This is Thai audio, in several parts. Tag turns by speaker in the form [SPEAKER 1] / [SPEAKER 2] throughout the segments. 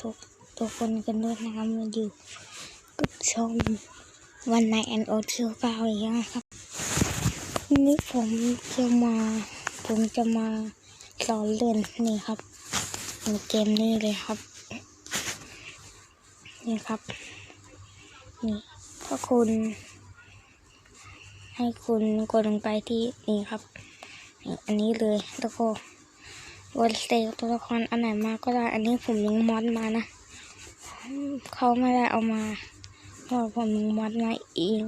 [SPEAKER 1] ทุกทุกคนกันด้วยนะครับมาอยู่กับชมวันไหนแอนโอทิวเก้าอีกแล้วนะครับนนี้ผมจะมาผมจะมาสอนเล่นนี่ครับในเกมนี้เลยครับ นี่ครับ นี่ถ้าคุณ ให้คุณกดลงไปที่นี่ครับนี่อันนี้เลยแล้วก็ กดเซฟตัวละครอันไหนมาก็ได้ อันนี้ผมยังมอดมานะ เขาไม่ได้เอามาเพราะผมยังมอดมาเอง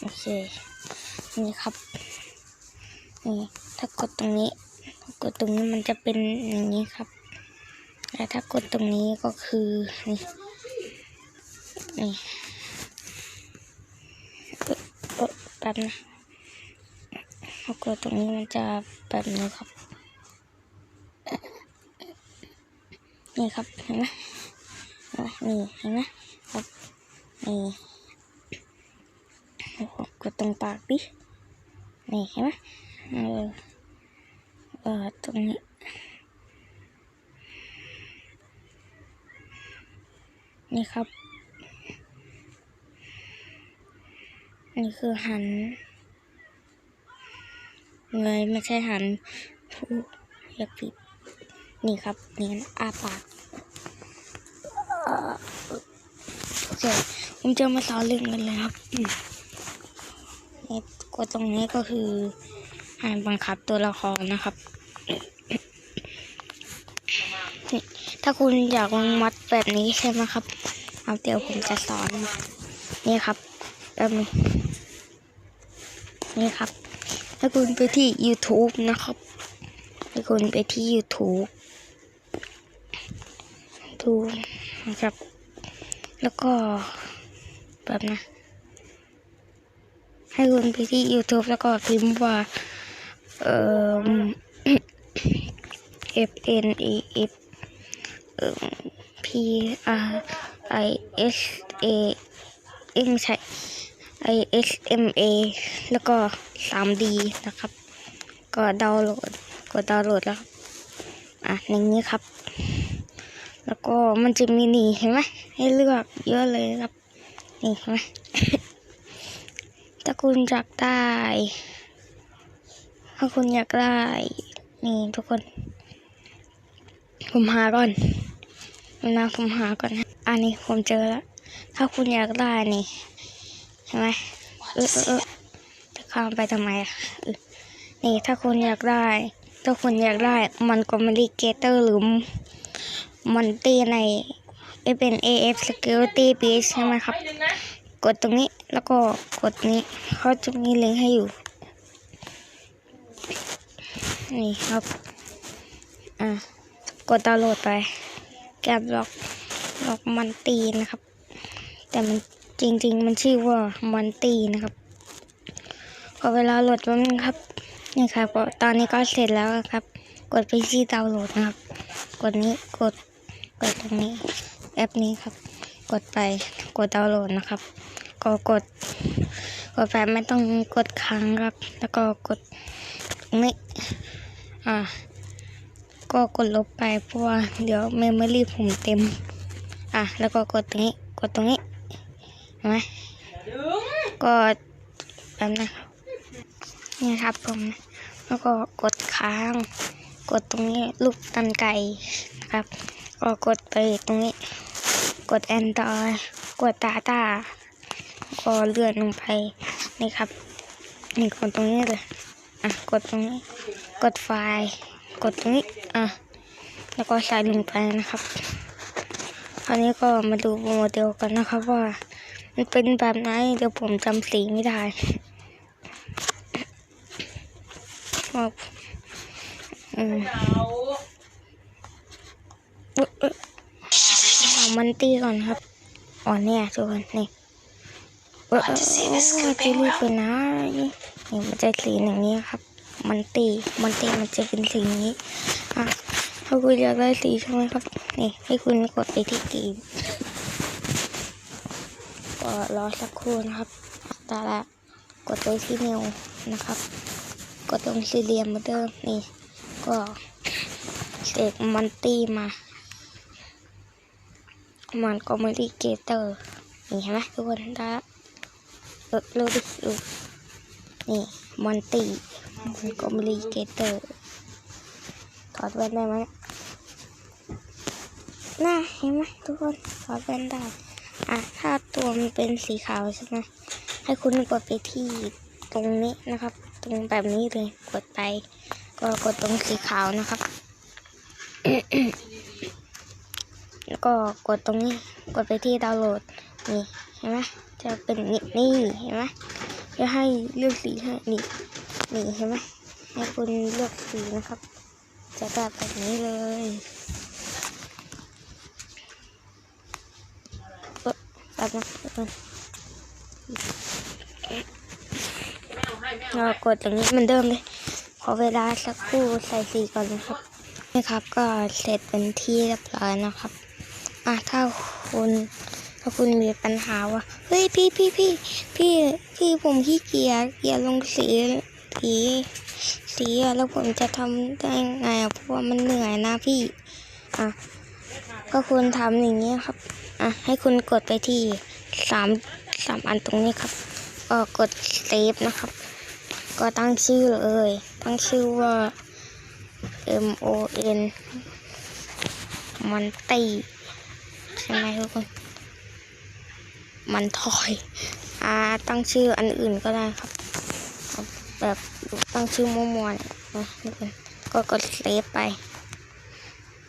[SPEAKER 1] โอเค นี่ครับ นี่ ถ้ากดตรงนี้กดตรงนี้มันจะเป็นอย่างนี้ครับ แต่ถ้ากดตรงนี้ก็คือ นี่นี่แป๊บนะ ถ้ากดตรงนี้มันจะแบบนี้ครับ นี่ครับเห็นไหมนี่เห็นไหมครับนี่กดตรงปากดินี่เห็นไหมเออเออตรงนี้นี่ครับ นี่คือหัน เลยไม่ใช่หันผู้อยากผิด นี่ครับนี่อาปากโอเคผมจะมาสอนเรื่องกันเลยครับนี่กดตรงนี้ก็คือให้บังคับตัวละครนะครับนี่ถ้าคุณอยากลงมัดแบบนี้ใช่ไหมครับ เอาเดี๋ยวผมจะสอน นี่ครับแบบนี้นี่ครับ ถ้าคุณไปที่ YouTube นะครับถ้าคุณไปที่ YouTube ดูนะครับ แล้วก็แบบนะ ให้คุณไปที่ YouTube แล้วก็พิมพ์ว่า เอ่อ F N E F เอ่อ P R I S A เอ้ยไม่ใช่ I S M A แล้วก็ 3D นะครับ ก็ดาวน์โหลดกดดาวน์โหลดแล้วครับอะอย่างนี้ครับ แล้วก็มันจะมีนี่เห็นไหมให้เลือกเยอะเลยครับ นี่เห็นไหมถ้าคุณอยากได้ ถ้าคุณอยากได้ นี่ทุกคน ผมหาก่อนนะผมหาก่อนนะอันนี้ผมเจอแล้ว ถ้าคุณอยากได้นี่ ใช่ไหมเออเออเออจะข้ามไปทำไมนี่ถ้าคุณอยากได้ ถ้าคุณอยากได้ มันก็มารีเกเตอร์หรือมันตีในเป็น AF Security Base ใช่ไหมครับ กดตรงนี้แล้วก็กดนี้เขาจะมีลิงก์ให้อยู่ นี่ครับ อะ กดดาวน์โหลดไปแกบล็อกล็อกมันตีนะครับ แต่มัน จริง ๆ มันชื่อว่ามันตีนะครับพอเวลาโหลดแป๊บนึงครับ นี่ครับก็ตอนนี้ก็เสร็จแล้วครับ กดไปที่ดาวน์โหลดนะครับ กดนี้กดกดตรงนี้แอปนี้ครับ กดไปกดดาวน์โหลดนะครับ ก็กด กดไปไม่ต้องกดค้างครับ แล้วก็กดนี้อ่าก็กดลบไปเพราะว่าเดี๋ยวเมมโมรี่ผมเต็ม อะแล้วก็กดตรงนี้กดตรงนี้ เห็นไหมก็แบบนะครับนี่ครับผมแล้วก็กดค้าง กดตรงนี้ลูกตันไก่นะครับ ก็กดไปตรงนี้ กด Android กด Data ก็เลื่อนลงไปนี่ครับ นี่กดตรงนี้เลยอะกดตรงนี้ กดไฟล์กดตรงนี้อะแล้วก็ใส่ลงไปนะครับคราวนี้ก็มาดูโมเดลกันนะครับว่า มันเป็นแบบไหนเดี๋ยวผมจำสีไม่ได้ว่าอืมอุ๊ยเอามันตีก่อนครับอ๋อเนี่ยทุกคนนี่เออจะรีบไปนะนี่มันจะสีอย่างนี้ครับ มันตีมันตีมันจะเป็นสีนี้อะถ้าคุณอยากได้สีใช่ไหมครับ นี่ให้คุณกดไปที่เกม ก็รอสักครู่นะครับตาละกดไปที่นิวนะครับ กดตรงสี่เหลี่ยมเหมือนเดิมนี่ก็เสกมันตี้มา มันก็ม่ได้เกเตอร์นี่เห็นไหมทุกคนได้ละเออเร็วดิดูนี่มอนตี้มันก็ม่ได้เกเตอร์ถอดแว่นได้ไหมน่าเห็นไหมทุกคนถอดแว่นได้ อะถ้าตัวมันเป็นสีขาวใช่ไหมให้คุณกดไปที่ตรงนี้นะครับ ตรงแบบนี้เลยกดไป ก็กดตรงสีขาวนะครับแล้วก็กดตรงนี้กดไปที่ดาวน์โหลดนี่เห็นไหมจะเป็นนี่นี่เห็นไหมจะให้เลือกสีให้นี่นี่เห็นไหมให้คุณเลือกสีนะครับ จะได้แบบนี้เลยเอ อแบบนะทุกคนเรากดตรงนี้เหมันเดิมเลย ขอเวลาสักครู่ใส่สีก่อนนะครับนี่ครับก็เสร็จเป็นที่เรียบร้อยนะครับอะถ้าคุณถ้าคุณมีปัญหาว่า เฮ้ยพี่พี่พี่พี่พี่ผมขี้เกียจเกียจลงสีสีสีแล้วผมจะทำได้ไงเพราะว่ามันเหนื่อยนะพี่ อะ ก็คุณทำอย่างนี้ครับ อะให้คุณกดไปที่สามสามอันตรงนี้ครับก็กดเซฟนะครับ ก็ตั้งชื่อเลย ตั้งชื่อว่า M O N มันตีใช่ไหมทุกคน มันถอยอ่าตั้งชื่ออันอื่นก็ได้ครับ แบบตั้งชื่อมั่วๆเนี่ยนะทุกคนก็กดเซฟไป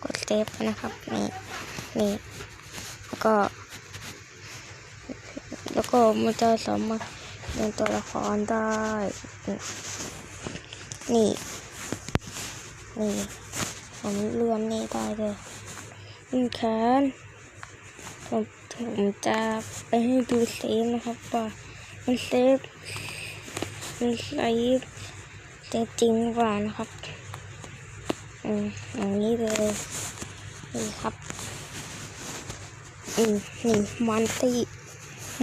[SPEAKER 1] กดเซฟนะครับ นี่ นี่ ก็ แล้วก็มันจะสามารถเรียนตัวละครได้ นี่ นี่ ผมเลื่อนนี่ได้เลยนี่แขนผมผมจะไปให้ดูเซฟนะครับว่ามันเซฟมันเซฟจริงๆกว่านะครับ อืมอย่างนี้เลยนี่ครับ อืมนี่มันตี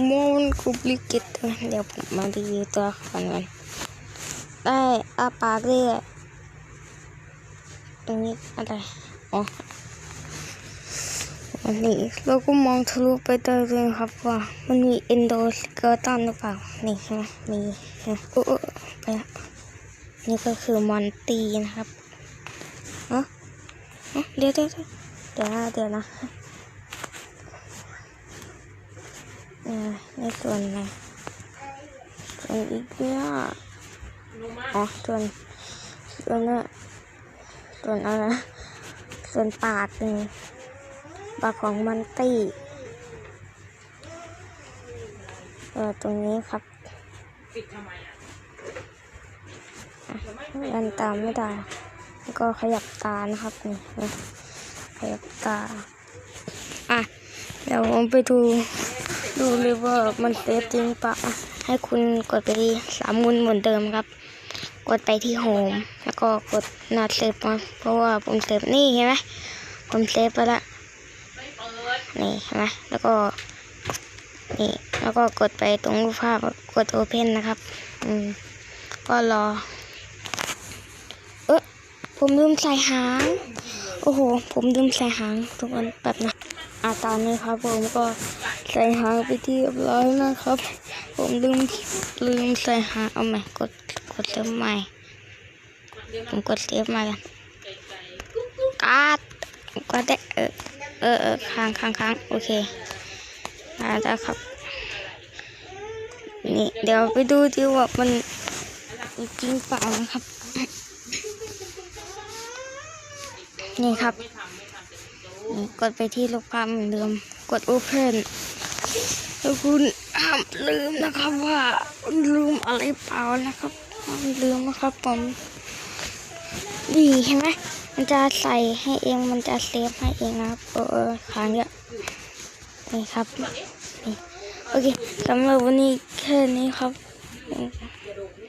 [SPEAKER 1] มอนคูบลิกิตเดี๋ยวผมมารีตัวละครกันได้อาปากเลยอะตรงนี้อะไรอ๋ออันนี้เราก็มองทะลุไปได้เลยครับว่ามันมีเอนโดสเกอร์ตันหรือเปล่า นี่ใช่ไหมมีโอ้โอ้ไปละนี่ก็คือมอนตีนะครับเอะเอ๊ะเดี๋ยวเดี๋ยวเดี๋ยวนะเดี๋ยวนะเออในส่วนไหนส่วนอีกเนี่ยอ๋อส่วนส่วนเนี่ยส่วนอะไรส่วนปากนี่ปากของมันตี้เออตรงนี้ครับ
[SPEAKER 2] ปิดทำไมอะ
[SPEAKER 1] ยันตามไม่ได้แล้วก็ขยับตานะครับนี่นะขยับตา อะ เดี๋ยวผมไปดู ดูเลยว่ามันเซฟจริงปะให้คุณกดไปที่สามมุนเหมือนเดิมครับ กดไปที่โฮมแล้วก็กดนาเซฟมาเพราะว่าผมเซฟนี่เห็นไหมผมเซฟไปละนี่เห็นไหมแล้วก็นี่แล้วก็กดไปตรงรูปภาพกดโอเพนนะครับ อืม ก็รอ เออผมลืมใส่หาง โอ้โห ผมลืมใส่หางทุกคนแบบนะ อาตอนนี้ครับ ผมก็ใส่หางไปที่เรียบร้อยนะครับ ผมลืมลืมใส่หางเอาใหม่กดกดเซฟใหม่ ผมกดเซฟใหม่กันกาดก็ได้เออเออเออค้างค้างค้างโอเคมาแล้วครับนี่เดี๋ยวไปดูดีว่ามันจริงเปล่านะครับ นี่ครับ กดไปที่ลูกภาพเหมือนเดิม กด Open แล้วคุณห้ามลืมนะครับว่าลืมอะไรเปล่านะครับห้ามลืมนะครับผมดีเห็นไหมมันจะใส่ให้เองมันจะเซฟให้เองนะครับเออเออค้างเยอะนี่ครับนี่โอเคสำหรับวันนี้แค่นี้ครับ